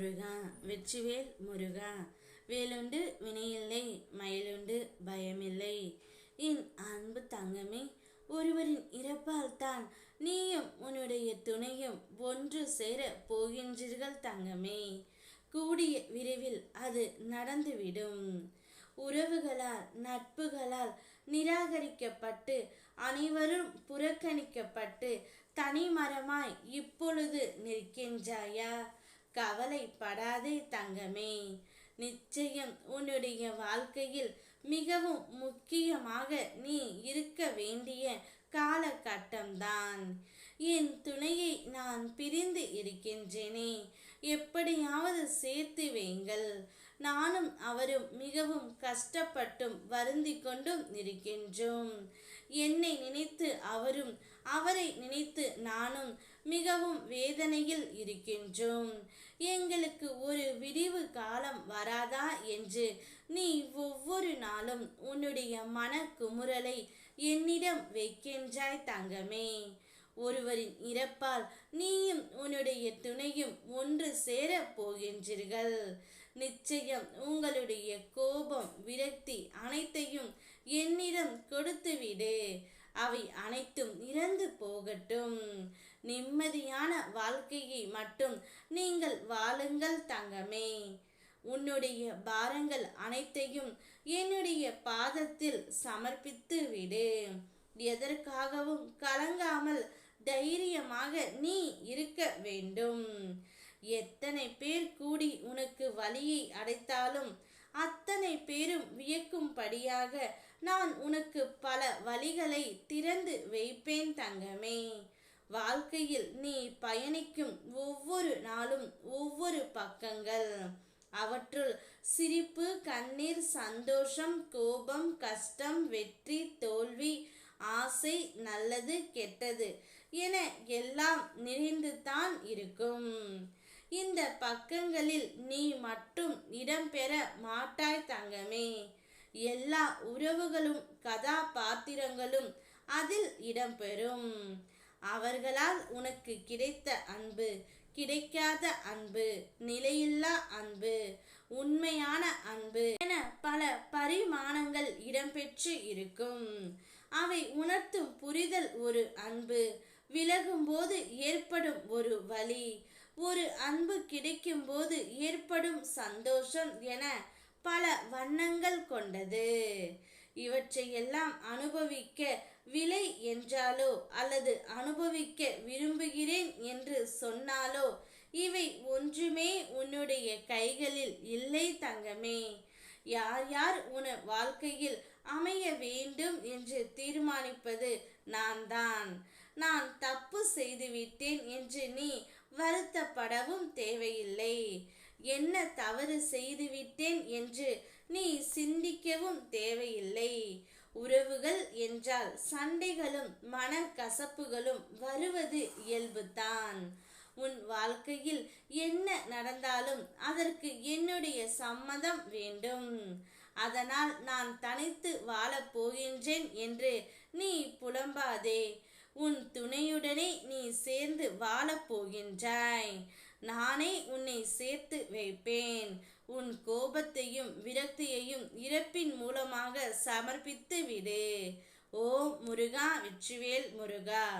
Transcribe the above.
முருகா வெற்றிவேல் முருகா. வேலுண்டு வினையில்லை மயிலுண்டு பயமில்லை. என் அன்பு தங்கமே ஒருவரின் இறப்பால் தான் நீயும் உன்னுடைய துணையும் ஒன்று சேர போகின்றீர்கள் தங்கமே. கூடிய விரைவில் அது நடந்துவிடும். உறவுகளால் நட்புகளால் நிராகரிக்கப்பட்டு அனைவரும் புறக்கணிக்கப்பட்டு தனிமரமாய் இப்பொழுது நிற்கின்றாயா? கவலைப்படாதே தங்கமே. நிச்சயம் உன்னுடைய வாழ்க்கையில் மிகவும் முக்கியமாக நீ இருக்க வேண்டிய காலகட்டம்தான். என் துணையை நான் பிரிந்து இருக்கின்றேனே. எப்படியாவது சேர்த்து வைங்கள் நானும் அவரும் மிகவும் கஷ்டப்பட்டும் வருந்தி கொண்டும் இருக்கின்றோம். என்னை நினைத்து அவரும் அவரை நினைத்து நானும் மிகவும் வேதனையில் இருக்கின்றோம். எங்களுக்கு ஒரு விடிவு காலம் வராதா என்று நீ ஒவ்வொரு நாளும் உன்னுடைய மன குமுறலை என்னிடம் வைக்கின்றாய் தங்கமே. ஒருவரின் இறப்பால் நீயும் உன்னுடைய துணையும் ஒன்று சேரப் போகின்றீர்கள். நிச்சயம். உங்களுடைய கோபம் விரக்தி அனைத்தையும் என்னிடம் கொடுத்துவிடு. அவை அனைத்தும் இறந்து போகட்டும். நிம்மதியான வாழ்க்கையை மட்டும் நீங்கள் வாழுங்கள் தங்கமே. உன்னுடைய பாரங்கள் அனைத்தையும் என்னுடைய பாதத்தில் சமர்ப்பித்து விடு எதற்காகவும் கலங்காமல் தைரியமாக நீ இருக்க வேண்டும். எத்தனை பேர் கூடி உனக்கு வழியை அடைத்தாலும் அத்தனை பேரும் வியக்கும்படியாக நான் உனக்கு பல வழிகளை திறந்து வைப்பேன் தங்கமே. வாழ்க்கையில் நீ பயணிக்கும் ஒவ்வொரு நாளும் ஒவ்வொரு பக்கங்கள். அவற்றுள் சிரிப்பு கண்ணீர் சந்தோஷம் கோபம் கஷ்டம் வெற்றி தோல்வி ஆசை நல்லது கெட்டது என எல்லாம் நிறைந்து தான் இருக்கும். இந்த பக்கங்களில் நீ மட்டும் இடம்பெற மாட்டாய் தங்கமே. எல்லா உறவுகளும் கதாபாத்திரங்களும் அதில் இடம்பெறும். அவர்களால் உனக்கு கிடைத்த அன்பு கிடைக்காத அன்பு நிலையில்லா அன்பு உண்மையான அன்பு என பல பரிமாணங்கள் இடம்பெற்று இருக்கும். அவை உணர்த்தும் புரிதல் ஒரு அன்பு விலகும்போது ஏற்படும் ஒரு வழி ஒரு அன்பு கிடைக்கும்போது ஏற்படும் சந்தோஷம் என பல வண்ணங்கள் கொண்டது. இவற்றையெல்லாம் அனுபவிக்க விலை என்றாலோ அல்லது அனுபவிக்க விரும்புகிறேன் என்று சொன்னாலோ இவை ஒன்றுமே உன்னுடைய கைகளில் இல்லை தங்கமே. யார் யார் உன வாழ்க்கையில் அமைய வேண்டும் என்று தீர்மானிப்பது நான் தான் நான் தப்பு செய்துவிட்டேன் என்று நீ வருத்தப்படவும் தேவையில்லை. என்ன தவறு செய்துவிட்டேன் என்று நீ சிந்திக்கவும் தேவையில்லை. உறவுகள் என்றால் சண்டைகளும் மன கசப்புகளும் வருவது இயல்புதான். உன் வாழ்க்கையில் என்ன நடந்தாலும் அதற்கு என்னுடைய சம்மதம் வேண்டும். அதனால் நான் தனித்து வாழப் போகின்றேன் என்று நீ புலம்பாதே. உன் துணையுடனே வாழப் போகின்றாய் நானே உன்னை சேர்த்து வைப்பேன். உன் கோபத்தையும் விரக்தியையும் இறப்பின் மூலமாக சமர்ப்பித்து விடு ஓ முருகா வெற்றிவேல் முருகா.